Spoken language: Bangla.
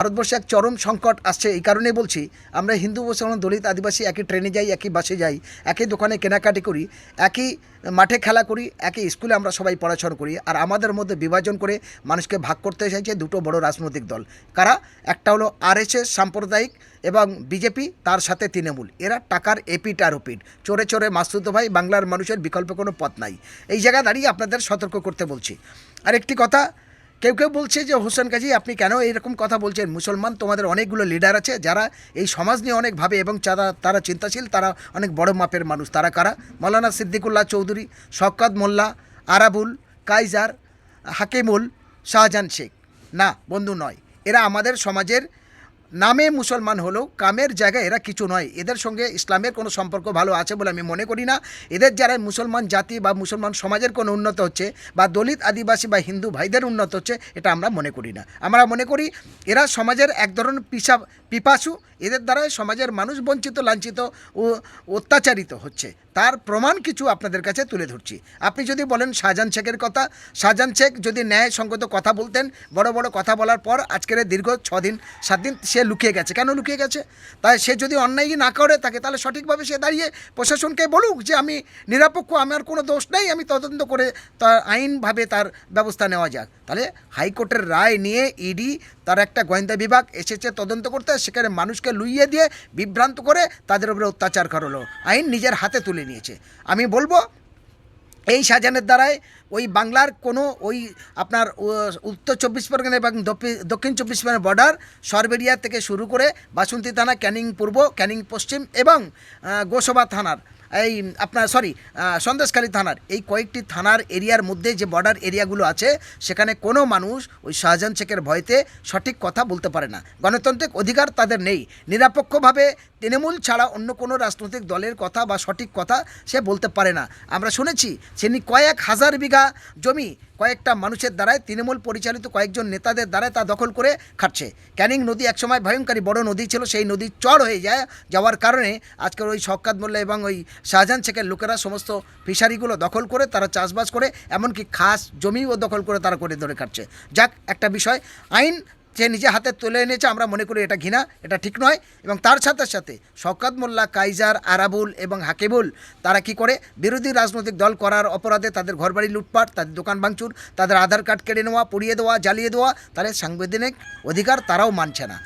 ভারতবর্ষে এক চরম সংকট আসছে, এই কারণে বলছি, আমরা হিন্দু, মুসলমান, দলিত, আদিবাসী একই ট্রেনে যাই, একই বাসে যাই, একই দোকানে কেনাকাটি করি, একই মাঠে খেলা করি, একই স্কুলে আমরা সবাই পড়াশোনা করি, আর আমাদের মধ্যে বিভাজন করে মানুষকে ভাগ করতে এসেছে দুটো বড় রাজনৈতিক দল। কারা? একটা হলো আরএসএস সাম্প্রদায়িক এবং বিজেপি তার সাথে তৃণমূল। এরা টাকার এপিট আর ওপিট চোরে চোরে মাসুদ ভাই বাংলার মানুষের বিকল্প কোনো পথ নাই। এই জায়গায় দাঁড়িয়ে আপনাদের সতর্ক করতে বলছি। আর একটি কথা কেউ কেউ বলছে যে, হোসেন কাজী, আপনি কেন এরকম কথা বলছেন? মুসলমান তোমাদের অনেকগুলো লিডার আছে, যারা এই সমাজ নিয়ে অনেক ভাবে এবং যারা, তারা চিন্তাশীল, তারা অনেক বড় মাপের মানুষ। তারা কারা? মৌলানা সিদ্দিকুল্লাহ চৌধুরী, শওকত মোল্লা, আরাবুল কাইজার হাকিমুল, শাহজাহান শেখ। না, বন্ধু নয়। এরা আমাদের সমাজের নামে মুসলমান হলেও কামের জায়গায় এরা কিছু নয়। এদের সঙ্গে ইসলামের কোনো সম্পর্ক ভালো আছে বলে আমি মনে করি না। এদের যারা মুসলমান জাতি বা মুসলমান সমাজের কোনো উন্নত হচ্ছে বা দলিত, আদিবাসী বা হিন্দু ভাইদের উন্নত হচ্ছে, এটা আমরা মনে করি না। আমরা মনে করি এরা সমাজের এক ধরনের পিসা, পিপাসু, এদের দ্বারাই সমাজের মানুষ বঞ্চিত, লাঞ্ছিত ও অত্যাচারিত হচ্ছে। তার প্রমাণ কিছু আপনাদের কাছে তুলে ধরছি। আপনি যদি বলেন শাহজাহান শেখের কথা, শাহজাহান শেখ যদি ন্যায়সঙ্গত কথা বলতেন, বড় বড় কথা বলার পর আজকের দীর্ঘ ছ দিন সাত দিন সে লুকিয়ে গেছে। কেন লুকিয়ে গেছে? তাই সে যদি অন্যায় না করে থাকে তাহলে সঠিকভাবে সে দাঁড়িয়ে প্রশাসনকে বলুক যে, আমি নিরপেক্ষ, আমার কোনো দোষ নেই, আমি তদন্ত করে তার আইনভাবে তার ব্যবস্থা নেওয়া যাক। তাহলে হাইকোর্টের রায় নিয়ে ইডি তার একটা গোয়েন্দা বিভাগ এসেছে তদন্ত করতে, সেখানে মানুষকে লুইয়ে দিয়ে বিভ্রান্ত করে তাদের উপরে অত্যাচার করল। আইন নিজের হাতে তুলে নিয়েছে। আমি বলব এই সাজানের দ্বারাই ওই বাংলার কোনো ওই আপনার উত্তর চব্বিশ পরগনা এবং দক্ষিণ চব্বিশ পরগনা বর্ডার সরবেরিয়া থেকে শুরু করে বাসন্তী থানা, ক্যানিং পূর্ব, ক্যানিং পশ্চিম এবং গোসবা থানার এই, আপনার সরি সন্দেশখালী থানার। এই কয়েকটি থানার এরিয়ার মধ্যে যে বর্ডার এরিয়াগুলো আছে, সেখানে কোনো মানুষ ওই শাহজাহান শেখের ভয়তে সঠিক কথা বলতে পারে না। গণতান্ত্রিক অধিকার তাদের নেই। নিরপেক্ষভাবে তৃণমূল ছাড়া অন্য কোনো রাজনৈতিক দলের কথা বা সঠিক কথা সে বলতে পারে না। আমরা শুনেছি তিনি কয়েক হাজার বিঘা জমি কয়েকটা মানুষের দ্বারাই তৃণমূল পরিচালিত কয়েকজন নেতাদের দ্বারাই তা দখল করে খাটছে। ক্যানিং নদী একসময় ভয়ঙ্করী বড় নদী ছিল, সেই নদী চড় হয়ে যায়, যাওয়ার কারণে আজকের ওই শওকাত মোল্লা এবং ওই শাহজাহান শেখের লোকেরা সমস্ত ফিশারিগুলো দখল করে, তারা চাষবাস করে, এমনকি খাস জমিও দখল করে তারা করে ধরে খাটছে। যাক, একটা বিষয়, আইন সে নিজে হাতে তুলে এনেছে, আমরা মনে করি এটা ঘৃণা, এটা ঠিক নয়। এবং তার সাথে সাথে শওকাত মোল্লা, কাইজার, আরাবুল এবং হাকিবুল, তারা কি করে? বিরোধী রাজনৈতিক দল করার অপরাধে তাদের ঘরবাড়ি লুটপাট, তাদের দোকান ভাঙচুর, তাদের আধার কার্ড কেড়ে নেওয়া, পুড়িয়ে দেওয়া, জ্বালিয়ে দেওয়া, তাদের সাংবিধানিক অধিকার তারাও মানছে না।